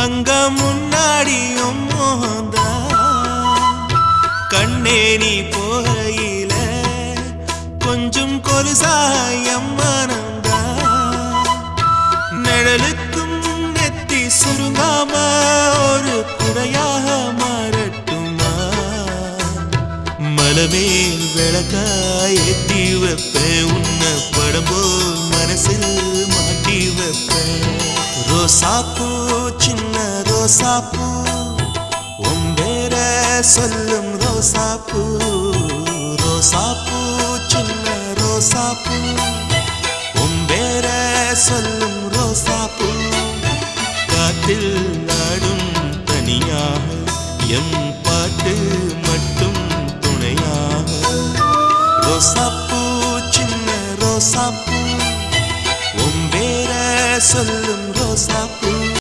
அங்க முன்னாடியும் மோகந்தா. கண்ணே நீ போகையில கொஞ்சம் கொலுசாயம் மனந்தா நிழலுக்கும் நெத்தி சுருங்காம ஒரு குடையாக மாறட்டுமா? மலமேல் விளக்காய் ஏத்தி வைப்பேன் உன்னை படம் போல் மனசில் மாட்டி வைப்பேன் ரோசாப்பூ சின்ன ரோசாப்பூ உம்பேர சொல்லும் ரோசாப்பூ. ரோசாப்பூ சின்ன ரோசாப்பூ. உம்பேர சொல்லும் ரோசாப்பூ. காத்தில் நாடும் தனியாக எம் பாட்டு மட்டும் துணையாக. ரோசாப்பூ சின்ன ரோசாப்பூ. உம்பேர சொல்லும் ரோசாப்பூ.